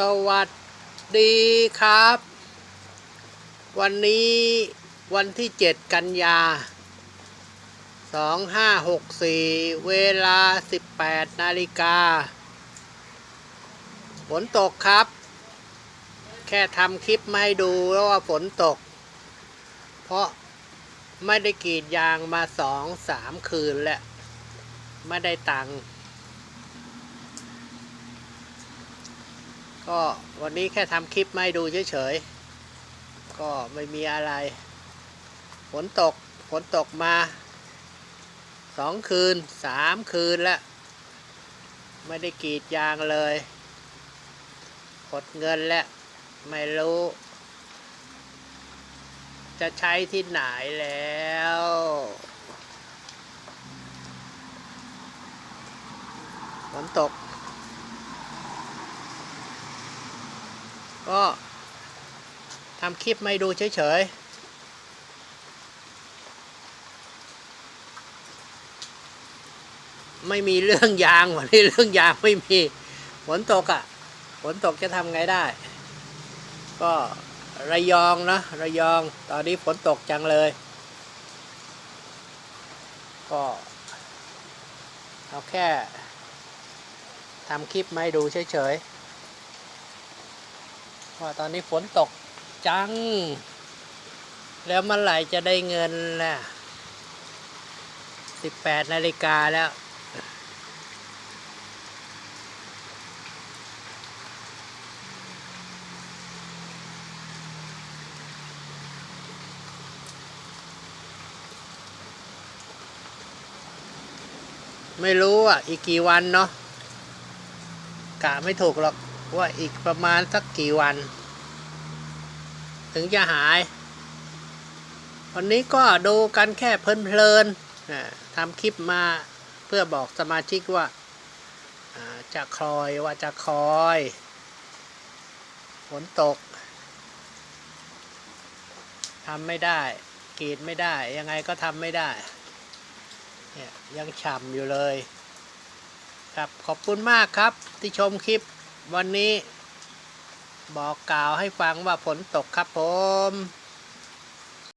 สวัสดีครับ วันนี้วันที่ 7 กันยา 2564 เวลา 18 นาฬิกาฝนตกครับ แค่ทำคลิปมาให้ดูแล้วว่าฝนตก เพราะไม่ได้กรีดยางมาสองสามคืนแล้ว ไม่ได้ตังค์ ก็วันนี้แค่ทำคลิปมาให้ดูเฉยๆ ก็ไม่มีอะไร ฝนตก ฝนตกมาสองคืนสามคืนแล้ว ไม่ได้กรีดยางเลยหดเงินแล้ว ไม่รู้ จะใช้ที่ไหนแล้ว ฝนตก ก็ทำคลิปไม่ดูเฉยๆ ไม่มีเรื่องยางวันนี้เรื่องยางไม่มีฝนตกอะ่ะฝนตกจะทำไงได้ ก็ระยองนะระยองตอนนี้ฝนตกจังเลย ก็เอาแค่ทำคลิปมาให้ดูเฉยๆ ว่าตอนนี้ฝนตกจัง แล้วเมื่อไหร่จะได้เงินล่ะ18นาฬิกาแล้ว ไม่รู้อะ อีกกี่วันเนาะกะไม่ถูกหรอก ว่าอีกประมาณสักกี่วัน ถึงจะหาย วันนี้ก็ดูกันแค่เพลินๆทำคลิปมาเพื่อบอกสมาชิกว่าอ่าจะคอยว่าจะคอยฝนตกทำไม่ได้กรีดไม่ได้ ยังไงก็ทำไม่ได้ เนี่ยยังฉ่ำอยู่เลย ครับขอบคุณมากครับที่ชมคลิป วันนี้บอกกล่าวให้ฟังว่าฝนตกครับผม